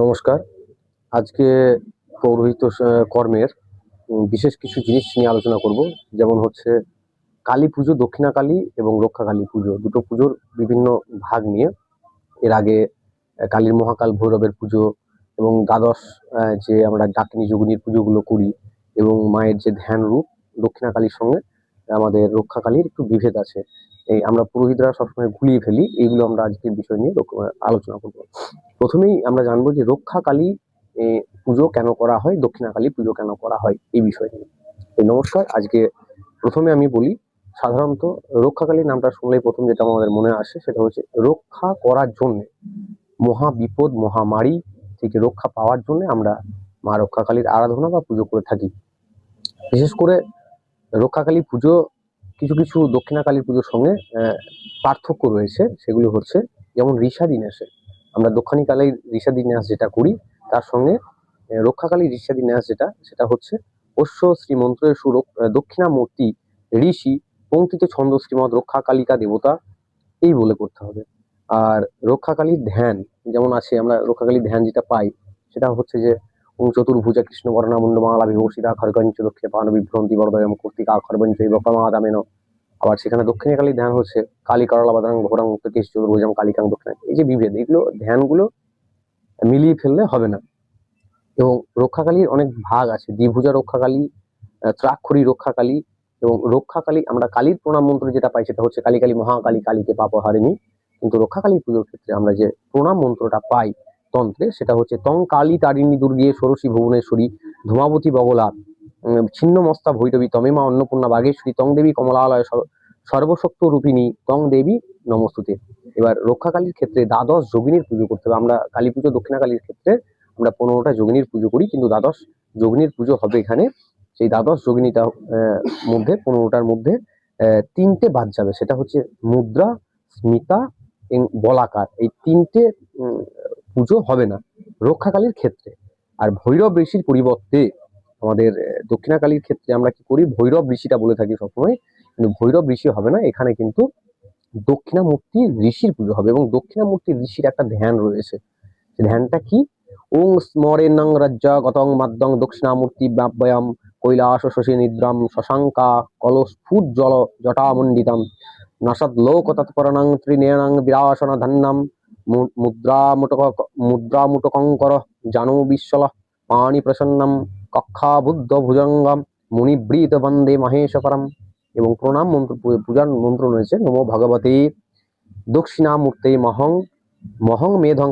নমস্কার। আজকে পৌরোহিত কর্মের বিশেষ কিছু জিনিস নিয়ে আলোচনা করব। যেমন হচ্ছে কালী পুজো, দক্ষিণা কালী এবং রক্ষা কালী পুজো, দুটো পুজোর বিভিন্ন ভাগ নিয়ে। এর আগে কালীর মহাকাল ভৈরবের পুজো এবং দ্বাদশ যে আমরা ডাকিনী যোগিনীর পুজোগুলো করি এবং মায়ের যে ধ্যান রূপ দক্ষিণা কালীর সঙ্গে আমাদের রক্ষা কালীর একটু বিভেদ আছে। এই আমরা পুরোহিতরা সবসময় গুলিয়ে ফেলি এইগুলো আমরা আজকের বিষয় নিয়ে আলোচনা করব। প্রথমেই আমরা জানব যে রক্ষা কালী এ, পুজো কেন করা হয় দক্ষিণাকালী পুজো কেন করা হয় এই বিষয় নিয়ে। নমস্কার আজকে প্রথমে আমি বলি সাধারণত রক্ষা কালীর নামটা শুনলেই প্রথম যেটা আমাদের মনে আসে সেটা হচ্ছে রক্ষা করার জন্য মহা বিপদ মহামারী থেকে রক্ষা পাওয়ার জন্য আমরা মা রক্ষা কালীর আরাধনা বা পুজো করে থাকি। বিশেষ করে রক্ষাকালী পুজো কিছু কিছু দক্ষিণা কালীর পুজোর সঙ্গে পার্থক্য রয়েছে, সেগুলো হচ্ছে যেমন ঋষাদি ন্যাসে আমরা দক্ষিণী কালীর ঋষাদি ন্যাস যেটা করি, তার সঙ্গে রক্ষাকালী ঋষাদি ন্যাস যেটা, সেটা হচ্ছে অশ্ব শ্রীমন্ত্রের সুর দক্ষিণামূর্তি ঋষি পঙ্ক্তিত ছন্দ শ্রীমদ রক্ষা কালিকা দেবতা, এই বলে করতে হবে। আর রক্ষাকালীর ধ্যান, যেমন আছে, আমরা রক্ষাকালীর ধ্যান যেটা পাই, সেটা হচ্ছে যে চতুর্ভুজা কৃষ্ণ বর্ণা মুন্ডমালা বিভূষিতা খড়গঞ্চ দক্ষিণে পান বিভ্রন্তি বরদয়ম কর্তিকা এই বকমাদামেন আবার সেখানে দক্ষিণে কালী ধ্যান হচ্ছে, কালী করলা বাদাং ঘোরাং কেশ চতুর্ভুজাম কালিকাং দক্ষিণে। এই যে বিভেদ, এগুলো ধ্যানগুলো মিলিয়ে ফেললে হবে না। এবং রক্ষাকালীর অনেক ভাগ আছে, দ্বিভুজা রক্ষাকালী ত্রাক্ষরী রক্ষাকালী এবং রক্ষাকালী, আমরা কালীর প্রণাম মন্ত্র যেটা পাই সেটা হচ্ছে কালী কালী মহাকালী, কালীকে পাপহারিণী কিন্তু রক্ষাকালী পুজোর ক্ষেত্রে আমরা যে প্রণাম মন্ত্রটা পাই তন্ত্রে, সেটা হচ্ছে তং কালী তারিণী দুর্গে ষোড়শী ভুবনেশ্বরী ধূমাবতী বগলা ছিন্নমস্তা ছিন্ন ভৈরবী তমেমা অন্নপূর্ণা বাগেশ্বরী তং দেবী কমলালয় সর- সর্বশক্ত রূপিণী তং দেবী নমস্তুতে। এবার রক্ষাকালীর ক্ষেত্রে দ্বাদশ যোগিনীর পুজো করতে হবে। আমরা কালী পুজো দক্ষিণা কালীর ক্ষেত্রে আমরা পনেরোটা যোগিনীর পুজো করি, কিন্তু দ্বাদশ যোগিনীর পুজো হবে এখানে। সেই দ্বাদশ যোগিনীটা মধ্যে, পনেরোটার মধ্যে তিনটে বাদ যাবে। সেটা হচ্ছে মুদ্রা, স্মিতা বলাকার। এই তিনটে পুজো হবে না, রক্ষাকালীর ক্ষেত্রে। আর ভৈরব ঋষির পরিবর্তে আমাদের দক্ষিণাকালীর ক্ষেত্রে আমরা কি করি? ভৈরব ঋষিটা বলে থাকি সবসময়, কিন্তু ভৈরব ঋষি হবে না, এখানে কিন্তু দক্ষিণামূর্তি ঋষির পুজো হবে এবং দক্ষিণামূর্তি ঋষির একটা ধ্যান রয়েছে। ধ্যানটা কি? ওং স্মরেণং রাজ্য গতং মাদ্যং দক্ষিণামূর্তি ব্যাব্যয়াম কৈলাস শশী নিদ্রাম শশাঙ্কা কলস্ফুট জল জটামণ্ডিতাম। নাসাদ লোক তৎপরণং ত্রিনেয়ং বিরাসন ধন্যম মুদ্রামুটক, মুদ্রামুটকঙ্কর জানু বিশ্বল পাণি প্রসন্নম কক্ষাবুদ্ধ ভুজঙ্গম মুনিবৃত বন্দে মহেশ্বরম। এবং প্রণাম মন্ত্র পূজার মন্ত্র রয়েছে, নমো ভগবতী। দক্ষিণামূর্তে মহং মহং মেধং